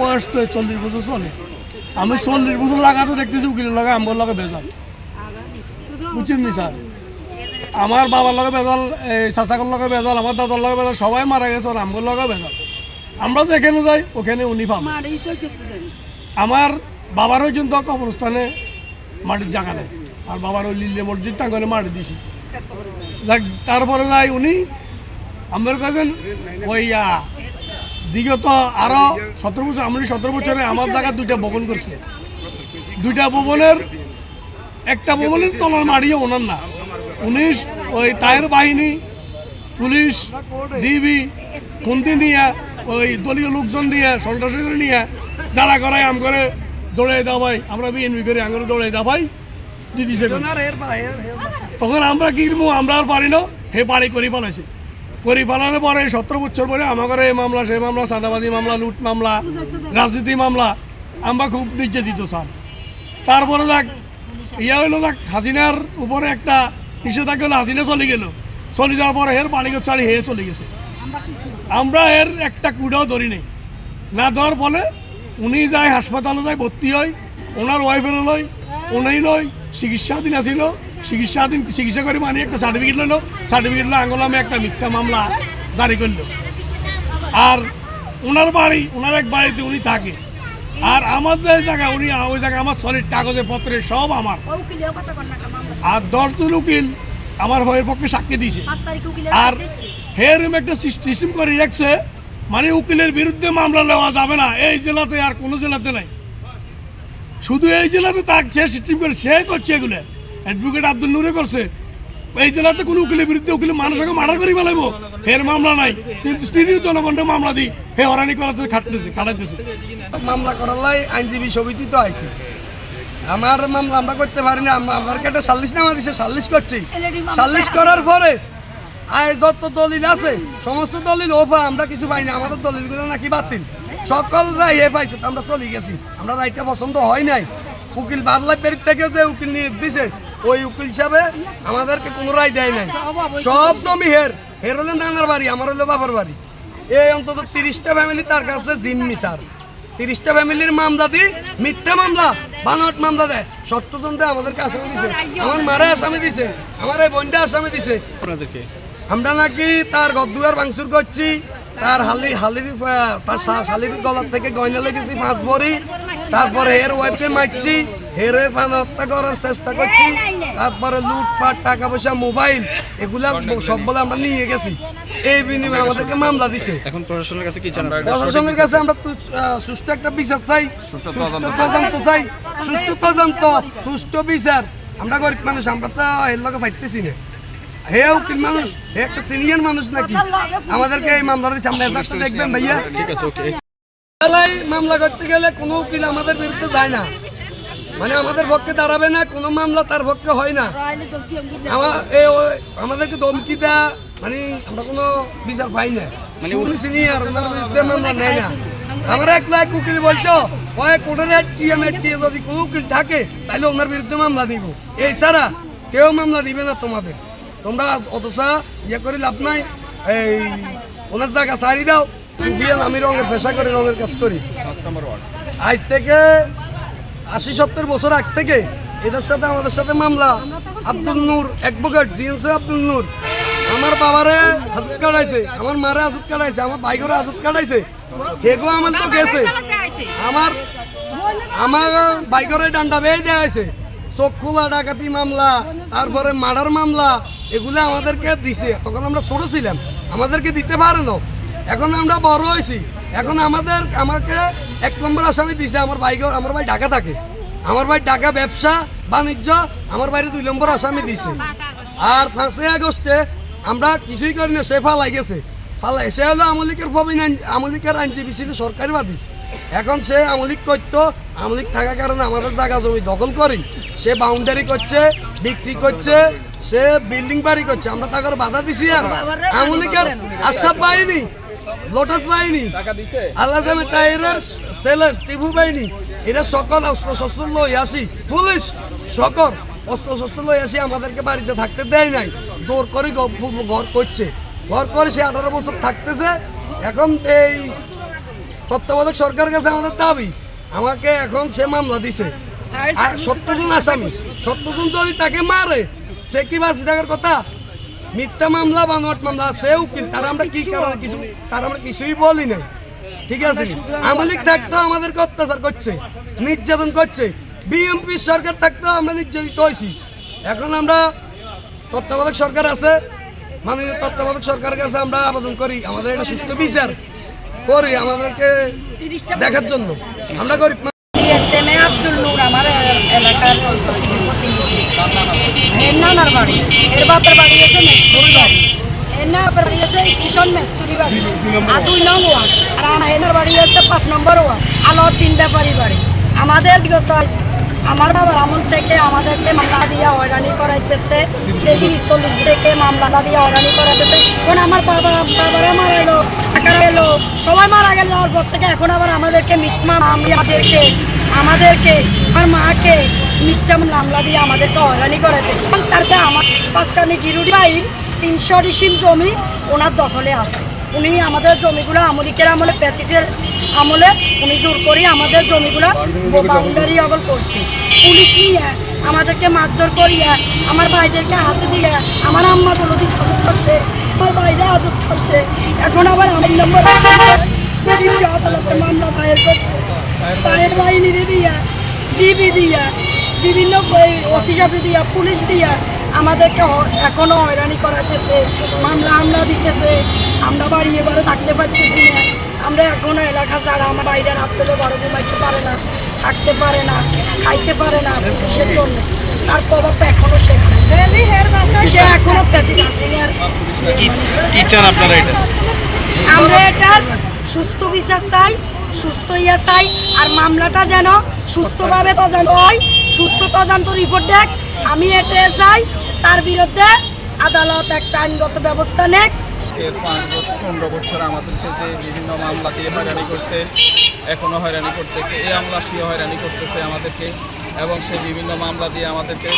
বয়স তো চল্লিশ বছর চলে। আমি চল্লিশ বছর লাগাতে দেখতেছি উকিলের লাগা আমার লগে বেজাল। বুঝছেন নি স্যার? আমার বাবার লগে বেজাল এই চাচাকর লগে বেজাল আমার দাদার লগে বেজাল সবাই মারা গেছে আর আমার লগে বেজাল। আমরা যেখানে যাই ওখানে উনি পাবো। আমার বাবারও কিন্তু কবরস্থানে মাটির জায়গা নেই। আর বাবার ওই লিল্লে মসজিদ টাঙ্গনে মাটি দিছি। তারপরে যাই উনি আমার কাছেন ওই আহ, বিগত আরও সতেরো বছর আমি সতেরো বছরে আমার জায়গা দুইটা ভবন করছে। দুইটা ভবনের একটা ভবনের তলার মাড়িও ওনার না। উনিশ ওই তায়ের বাহিনী পুলিশ ডিবি খুন্তি নিয়ে ওই দলীয় লোকজন নিয়ে সন্ত্রাসী করে নিয়ে দাঁড়া করাই আম করে দৌড়ে দাবাই আমরা বিএনপি করে আম করে দৌড়ে দাবাই দিদিছে তখন আমরা কি আমরা আর পারি না হে বাড়ি করি পালাইছে। করি পরে সতেরো বছর পরে আমাদের এই মামলা, সেই মামলা চাঁদাবাজি মামলা, লুট মামলা, রাজনীতি মামলা, আমরা খুব নির্যাতিত, স্যার। তারপরে দেখ ইয়া হইল দেখ হাসিনার উপরে একটা নিষেধাজ্ঞা হলো হাসিনা চলে গেল। চলে যাওয়ার পরে এর বাড়িঘর ছাড়ি হয়ে চলে গেছে। আমরা এর একটা কুড়াও ধরি নেই। না দেওয়ার বলে উনি যায় হাসপাতালে যায়, ভর্তি হয়, ওনার ওয়াইফের লই উনি লই চিকিৎসাধীন আছিল। চিকিৎসাধীন চিকিৎসা করে মানে একটা সার্টিফিকেট লইলো। সার্টিফিকেট আঙ্গলামে একটা মিথ্যা মামলা জারি করল। আর ওনার বাড়ি ওনার এক বাড়িতে উনি থাকে। আর আমার যে জায়গা উনি ওই জায়গায় আমার সলিড কাগজে পত্রে সব আমার। আর দশজন উকিল আমার ভয়ের পক্ষে সাক্ষী দিয়েছে। আর হেরম একটা সিস্টেম করে রাখছে। মানে উকিলের বিরুদ্ধে মামলা নেওয়া যাবে না। এই জেলাতে আর কোনো জেলাতে নাই। শুধু এই জেলাতে তাক সে সিস্টেম করে, সে করছে এগুলো। অ্যাডভোকেট আব্দুল নুরে করছে। এই জেলাতে কোনো উকিলের বিরুদ্ধে উকিল মানুষকে মার্ডার করি ফেলাইব। এর মামলা নাই। কিন্তু স্ত্রীর জনগণের মামলা দিই। হে হরানি করাতে খাটতেছে, খাটাইতেছে। মামলা করার লাই আইনজীবী সমিতি তো আইছে। আমার মামলা আমরা করতে পারি না। আম- আমার কাছে সাল্লিশ নামা দিছে সাল্লিশ করছি। সাল্লিশ করার পরে আয় যত দলিল আছে, সমস্ত দলিল ওফা আমরা কিছু পাই না। আমাদের দলিলগুলো নাকি বাতিল। সকল রায় এ পাইছে তো আমরা চলে গেছি। আমরা রায়টা পছন্দ হয় নাই। উকিল বাদলাই পেরিত থেকে যে উকিল নিয়ে দিছে ওই উকিল হিসাবে আমাদেরকে কোনো রায় দেয় নাই। সব জমি হের হের হলেন নানার বাড়ি আমার হলো বাবার বাড়ি। এই অন্তত তিরিশটা ফ্যামিলি তার কাছে জিম্মি স্যার। তিরিশটা ফ্যামিলির মামলা দি মিথ্যা মামলা বানোয়াট মামলা দেয়। সত্যজনটা আমাদেরকে আসামি দিছে। আমার মারে আসামি দিছে আমার এই বোনটা আসামি দিছে। আমরা নাকি তার গদ্দুয়ার ভাঙচুর করছি তার হালি হালির তার শালির গলার থেকে গয়না লেগেছি পাঁচ ভরি। তারপরে এর ওয়াইফকে মারছি হেরে ফান হত্যা করার চেষ্টা করছি। তারপরে লুটপাট টাকা পয়সা মোবাইল এগুলা সব বলে আমরা নিয়ে গেছি। এই বিনিময়ে আমাদেরকে মামলা দিছে। এখন প্রশাসনের কাছে কি জানাবেন প্রশাসনের কাছে আমরা সুষ্ঠু একটা বিচার চাই। সুষ্ঠু তদন্ত। চাই। সুষ্ঠু তদন্ত সুষ্ঠু বিচার। আমরা গরিব মানুষ আমরা তো এর লগে পাইতেছি না। হে উকিল মানুষ হে একটা সিনিয়র মানুষ নাকি? আমাদেরকে এই দেখবেন ভাইয়া। মামলা করতে গেলে কোনো উকিল আমাদের বিরুদ্ধে যায় না। মানে আমাদের পক্ষে দাঁড়াবে না কোনো মামলা তার পক্ষে হয় না। আমার এই আমাদেরকে ধমকি দেয়া মানে আমরা কোনো বিচার পাই না। মানে সিনিয়র ওনার বিরুদ্ধে মামলা নেয় না। আমরা এক লাখ উকিল বলছো কয়েক কোটের হেড কি এম যদি কোনো উকিল থাকে তাহলে ওনার বিরুদ্ধে মামলা দিব। এই ছাড়া কেউ মামলা দিবে না তোমাদের। তোমরা অথচ ইয়ে করে লাভ নাই। এই ওনার জায়গা সারি দাও। সুবিয়ান আমি রঙের পেশা করি রঙের কাজ করি। আজ থেকে আশি সত্তর বছর আগ থেকে এদের সাথে আমাদের সাথে মামলা। Abdul Nur advocate GMC Abdul Nur. আমার বাবারে হাজত কাটাইছে আমার মারে হাজত কাটাইছে আমার ভাইগরে হাজত কাটাইছে। হেগো আমার তো গেছে। আমার আমার বাইকরে ডান্ডা বেয়ে দেওয়া হয়েছে। চোখ খোলা ডাকাতি মামলা তারপরে মার্ডার মামলা এগুলো আমাদেরকে দিছে। তখন আমরা ছোট ছিলাম। আমাদেরকে দিতে পারে না এখন আমরা বড় হয়েছি। এখন আমাদের, আমাকে এক নম্বর আসামি দিছে। আমার ভাই আমার ভাই ঢাকা থাকে। আমার ভাই ঢাকা ব্যবসা, বাণিজ্য, আমার বাইরে দুই নম্বর আসামি দিছে। আর পাঁচই আগস্টে আমরা কিছুই করি না, সে ফালাই গেছে। ফালাই সে হলো আমলিকের প্রবীণ আমলিকের আইনজীবী ছিল, সরকারিবাদী। এখন সে আমলিক করতো। আমলিক থাকার কারণে আমাদের জায়গা জমি দখল করি সে বাউন্ডারি করছে বিক্রি করছে সে বিল্ডিং বাড়ি করছে। আমরা তাকে বাধা দিছি আর। আমলিকের আশাব বাহিনী লোটাস বাহিনী আল্লাহ জামে টাইরের সেলেস টিভু বাহিনী এরা সকল অস্ত্র শস্ত্র লই আসি। পুলিশ সকল অস্ত্র শস্ত্র লই আসি আমাদেরকে বাড়িতে থাকতে দেয় নাই। জোর করে ঘর করছে। ঘর করে সে আঠারো বছর থাকতেছে। এখন এই তত্ত্বাবধায়ক সরকারের কাছে আমাদের দাবি আমাকে এখন সে মামলা দিছে। আর সত্তরজন আসামি। সত্তরজন যদি তাকে মারে সে কি বাঁচি থাকার কথা? মিথ্যা মামলা বানোয়াট মামলা সে উকিল তার আমরা কি কারণে কিছু তার আমরা কিছুই বলি নাই ঠিক আছে আমলিক থাকতেও আমাদেরকে অত্যাচার করছে নির্যাতন করছে। বিএমপি সরকার থাকতো আমরা নির্যাতিত হয়েছি এখন আমরা তত্ত্বাবধায়ক সরকার আছে মাননীয় তত্ত্বাবধায়ক সরকারের কাছে আমরা আবেদন করি আমাদের এটা সুস্থ বিচার করি আমাদেরকে দেখার জন্য। আমরা গরিব মানুষ। এসএমএ আব্দুল নূর আমার এ- এলাকার এর নানার বাড়ি এর বাপের বাড়ি আছে মেস্তুরি বাড়ি এর না বাপের বাড়ি আছে স্টেশন মেস্তুরি আর দুই নং ওয়ার্ড আর আমার আছে পাঁচ নম্বর ওয়ার্ড আলোর তিন ব্যাপারী বাড়ি আমাদের বিগত আমার বাবার আমল থেকে আমাদেরকে মামলা দিয়ে হয়রানি করাইতেছে দেবীর চল্লিশ থেকে মামলা দিয়ে হয়রানি করাইতেছে এখন আমার বাবা বাবারা মারা এলো কাকারা এলো সবাই মারা গেল যাওয়ার পর থেকে এখন আবার আমাদেরকে মিথ্যা আমাদেরকে আমাদেরকে আমার মাকে মিথ্যা মামলা দিয়ে আমাদেরকে হয়রানি করাতে। এবং তারপরে আমার পাঁচখানি গিরুড়ি বাইর তিনশো ডিসিম জমি ওনার দখলে আছে। উনি আমাদের জমিগুলো আমলিকের আমলে প্যাসিসের আমলে উনি জোর করে আমাদের জমিগুলো বাউন্ডারি অগল করছে। পুলিশ নিয়ে আমাদেরকে মারধর করিয়া আমার ভাইদেরকে হাতে দিয়ে আমার আম্মা দলদি হাজত করছে আমার বাইরে হাজত করছে এখন আবার আমার নম্বর আদালতে মামলা দায়ের করছে। দায়ের বাহিনীরে দিয়া ডিবি দিয়া বিভিন্ন ওসি সাহেব দিয়া পুলিশ দিয়া আমাদেরকে হ- এখনও হয়রানি করাতেছে মামলা হামলা দিতেছে আমরা বাড়ি এবারে থাকতে পারতেছি না। আমরা এখনও এলাকা ছাড়া আমার বাইরে রাত পেলে বড় ঘুমাইতে পারে না থাকতে পারে না খাইতে পারে না পুলিশের জন্য? তার প্রভাবটা এখনও সে সে এখনও প্যাসিস কি কি এটা? আমরা এটার সুস্থ বিচার চাই সুস্থ ইয়া চাই আর মামলাটা যেন সুস্থভাবে তদন্ত হয় সুস্থ তদন্ত রিপোর্ট দেখ, আমি এটা চাই, তার বিরুদ্ধে আদালত একটা আইনগত ব্যবস্থা নেক। এর পাঁচ বছর পনেরো বছর আমাদেরকে যে বিভিন্ন মামলা দিয়ে হয়রানি করছে এখনও হয়রানি করতেছে, এই আমলা সে হয়রানি করতেছে আমাদেরকে, এবং সেই বিভিন্ন মামলা দিয়ে আমাদেরকে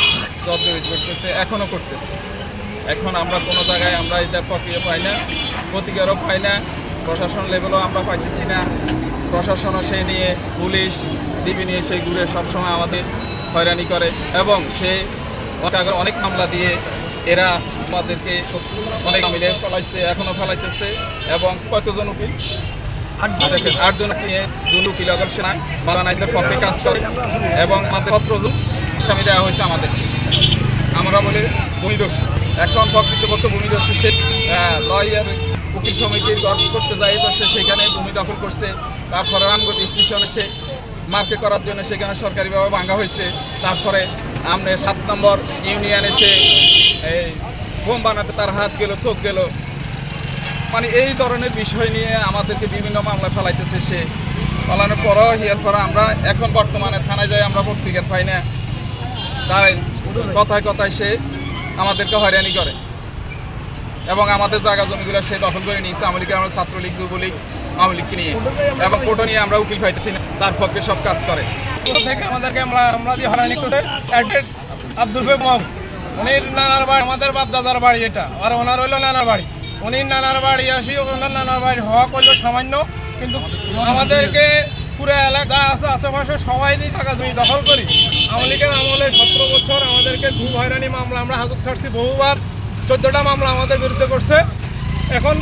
জর্জরিত করতেছে এখনও করতেছে। এখন আমরা কোনো জায়গায় আমরা এটা প্রক্রিয়া পাই না, প্রতিকারও পাই না, প্রশাসন লেভেলও আমরা পাইতেছি না। প্রশাসনও সেই নিয়ে পুলিশ, ডিবি নিয়ে সেই ঘুরে সবসময় আমাদের হয়রানি করে এবং সে অনেক মামলা দিয়ে এরা আমাদেরকে অনেক মিলে ফেলাইছে এখনও ফেলাইতেছে এবং কতজন উকিল? আটজন নিয়ে উকিল। সেনা মালানাইদের পক্ষে কাজ করে। এবং আমাদের সতেরোজন আসামি দেওয়া হয়েছে আমাদের। আমরা বলি ভূমিদস্য। এখন প্রকৃতপক্ষ ভূমিদস্য সে লয়ার উকিল সমিতির গঠন করতে যাই তো সে সেখানে ভূমি দখল করছে। তারপরে রামগতি স্টেশনে সে মার্কে করার জন্য সেখানে সরকারিভাবে ভাঙা হয়েছে। তারপরে আমরা সাত নম্বর ইউনিয়নে সে এই বোম বানাতে তার হাত গেল, চোখ গেল। মানে এই ধরনের বিষয় নিয়ে আমাদেরকে বিভিন্ন মামলা ফেলাইতেছে সে। ফলানোর পরও হিয়ার পর আমরা এখন বর্তমানে থানায় যাই, আমরা পত্রিকার পাই না। তাই কথায় কথায় সে আমাদেরকে হয়রানি করে। এবং আমাদের জায়গা জমিগুলো সে দখল করে নিয়েছে। আমলিকে আমরা ছাত্রলীগ, যুবলীগ আওয়ামী লীগকে নিয়ে। এবং কোটো নিয়ে আমরা উকিল পাইতেছি না। তার পক্ষে সব কাজ করে। থেকে আমাদেরকে আমরা আমরা দিয়ে হয়রানি করছে অ্যাডভোকেট আব্দুল মম উনির নানার বাড়ি, আমাদের বাপ দাদার বাড়ি এটা আর ওনার হইল নানার বাড়ি। উনির নানার বাড়ি আসি, ওনার নানার বাড়ি হওয়া করল সামান্য। কিন্তু আমাদেরকে পুরো এলাকা আছে, আশেপাশে সবাই নিয়ে টাকা জমি দখল করি। আমলিকের আমলে সতেরো বছর আমাদেরকে খুব হয়রানি মামলা আমরা হাজত খাটছি বহুবার। চোদ্দোটা মামলা আমাদের বিরুদ্ধে করছে। এখন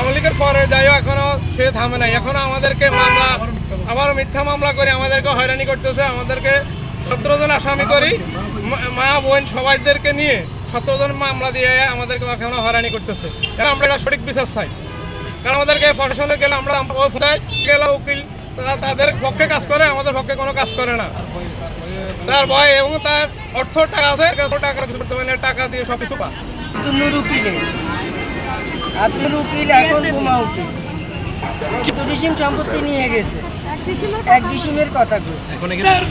আমলিকের পরে যাইও এখনও সে থামে নাই। এখনও আমাদেরকে মামলা, আবার মিথ্যা মামলা করে আমাদেরকে হয়রানি করতেছে। আমাদেরকে সতেরো জন আসামি করি, মা- বোন সবাইদেরকে নিয়ে সতেরো জন মামলা দিয়ে আমাদেরকে এখনও হয়রানি করতেছে। আমরা এটা সঠিক বিচার চাই। কারণ আমাদেরকে প্রশাসনে গেলে আমরা গেলে উকিল তাদের পক্ষে কাজ করে, আমাদের পক্ষে কোনো কাজ করে না। তার ভয় এবং তার অর্থ টাকা আছে, টাকা কিছু করতে টাকা দিয়ে সব কিছু আব্দুল উকিলে এখন বোমা উকিল। কিন্তু ডিসিম সম্পত্তি নিয়ে গেছে। এক ডিসিমের কথা? কই?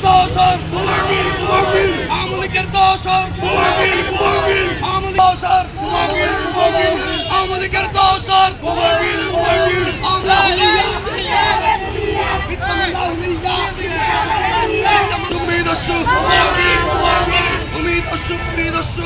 দোসর কুমাগিল কুমাগিল আমলিকের দোসর কুমাগিল কুমাগিল আমলিক দোসর কুমাগিল কুমাগিল আমলিকের দোসর কুমাগিল কুমাগিল আমরা উম্মিদ অসু কুমাগিল কুমাগিল উম্মিদ অসু উম্মিদ অসু